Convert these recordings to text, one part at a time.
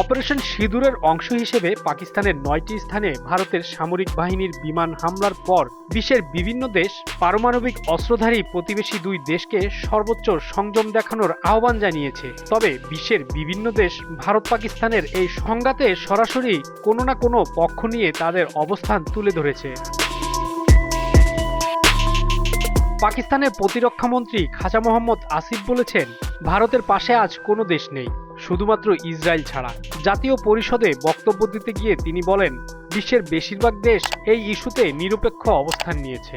Operation সিঁদুরের অংশ হিসেবে পাকিস্তানের নয়টি স্থানে ভারতের সামরিক বাহিনীর বিমান হামলার পর বিশ্বের বিভিন্ন দেশ পারমাণবিক অস্ত্রধারী প্রতিবেশী দুই দেশকে সর্বোচ্চ সংযম দেখানোর আহ্বান জানিয়েছে। তবে বিশ্বের বিভিন্ন দেশ ভারত পাকিস্তানের এই সংঘাতে সরাসরি কোনো না কোনো পক্ষ নিয়ে তাদের অবস্থান তুলে ধরেছে। পাকিস্তানের প্রতিরক্ষামন্ত্রী খাজা মোহাম্মদ আসিফ বলেছেন, ভারতের পাশে আজ কোনো দেশ নেই। শুধুমাত্র ইসরায়েল ছাড়া। জাতীয় পরিষদে বক্তব্য দিতে গিয়ে তিনি বলেন, বিশ্বের বেশিরভাগ দেশ এই ইস্যুতে নিরপেক্ষ অবস্থান নিয়েছে।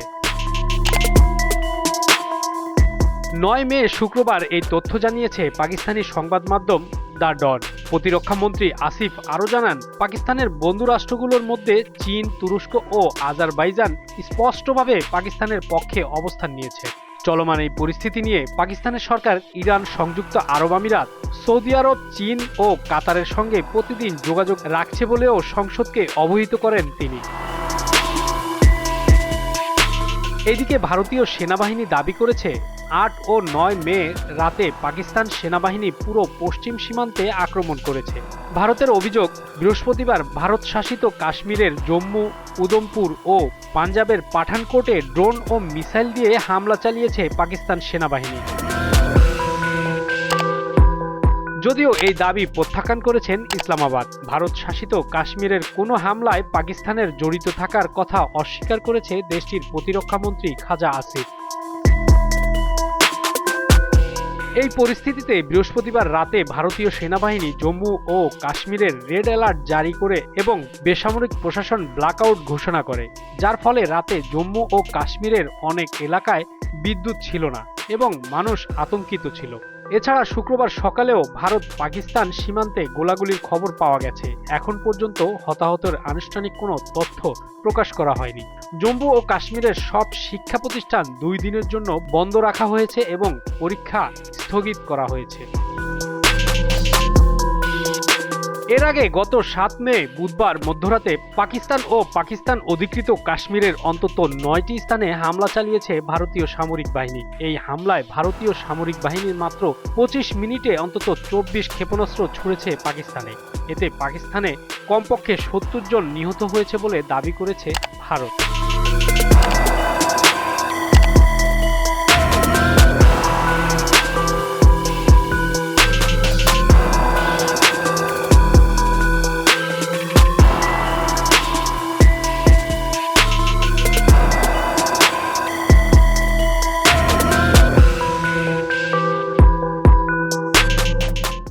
নয় মে শুক্রবার এই তথ্য জানিয়েছে পাকিস্তানি সংবাদ মাধ্যম দ্য ডন। প্রতিরক্ষামন্ত্রী আসিফ আরও জানান, পাকিস্তানের বন্ধু রাষ্ট্রগুলোর মধ্যে চীন, তুরস্ক ও আজারবাইজান স্পষ্টভাবে পাকিস্তানের পক্ষে অবস্থান নিয়েছে। চলমান এই পরিস্থিতি নিয়ে পাকিস্তানের সরকার ইরান, সংযুক্ত আরব আমিরাত, সৌদি আরব, চীন ও কাতারের সঙ্গে প্রতিদিন যোগাযোগ রাখছে বলেও সংসদকে অবহিত করেন তিনি। এদিকে ভারতীয় সেনাবাহিনী দাবি করেছে, আট ও নয় মে রাতে পাকিস্তান সেনাবাহিনী পুরো পশ্চিম সীমান্তে আক্রমণ করেছে। ভারতের অভিযোগ, বৃহস্পতিবার ভারত শাসিত কাশ্মীরের জম্মু উদমপুর ও পাঞ্জাবের পাঠানকোটে ড্রোন ও মিসাইল দিয়ে হামলা চালিয়েছে পাকিস্তান সেনাবাহিনী। যদিও এই দাবি প্রত্যাখ্যান করেছেন ইসলামাবাদ, ভারত শাসিত কাশ্মীরের কোনো হামলায় পাকিস্তানের জড়িত থাকার কথা অস্বীকার করেছে দেশটির প্রতিরক্ষামন্ত্রী খাজা আসিফ। এই পরিস্থিতিতে বৃহস্পতিবার রাতে ভারতীয় সেনাবাহিনী জম্মু ও কাশ্মীরের রেড অ্যালার্ট জারি করে এবং বেসামরিক প্রশাসন ব্ল্যাকআউট ঘোষণা করে, যার ফলে রাতে জম্মু ও কাশ্মীরের অনেক এলাকায় বিদ্যুৎ ছিল না এবং মানুষ আতঙ্কিত ছিল। এছাড়া শুক্রবার সকালেও ভারত পাকিস্তান সীমান্তে গোলাগুলির খবর পাওয়া গেছে। এখন পর্যন্ত হতাহতের আনুষ্ঠানিক কোনো তথ্য প্রকাশ করা হয়নি। জম্মু ও কাশ্মীরের সব শিক্ষা প্রতিষ্ঠান দুই দিনের জন্য বন্ধ রাখা হয়েছে এবং পরীক্ষা স্থগিত করা হয়েছে। এর আগে গত সাত মে বুধবার মধ্যরাতে পাকিস্তান ও পাকিস্তান অধিকৃত কাশ্মীরের অন্তত নয়টি স্থানে হামলা চালিয়েছে ভারতীয় সামরিক বাহিনী। এই হামলায় ভারতীয় সামরিক বাহিনীর মাত্র পঁচিশ মিনিটে অন্তত চব্বিশ ক্ষেপণাস্ত্র ছুড়েছে পাকিস্তানে। এতে পাকিস্তানে কমপক্ষে সত্তর জন নিহত হয়েছে বলে দাবি করেছে ভারত।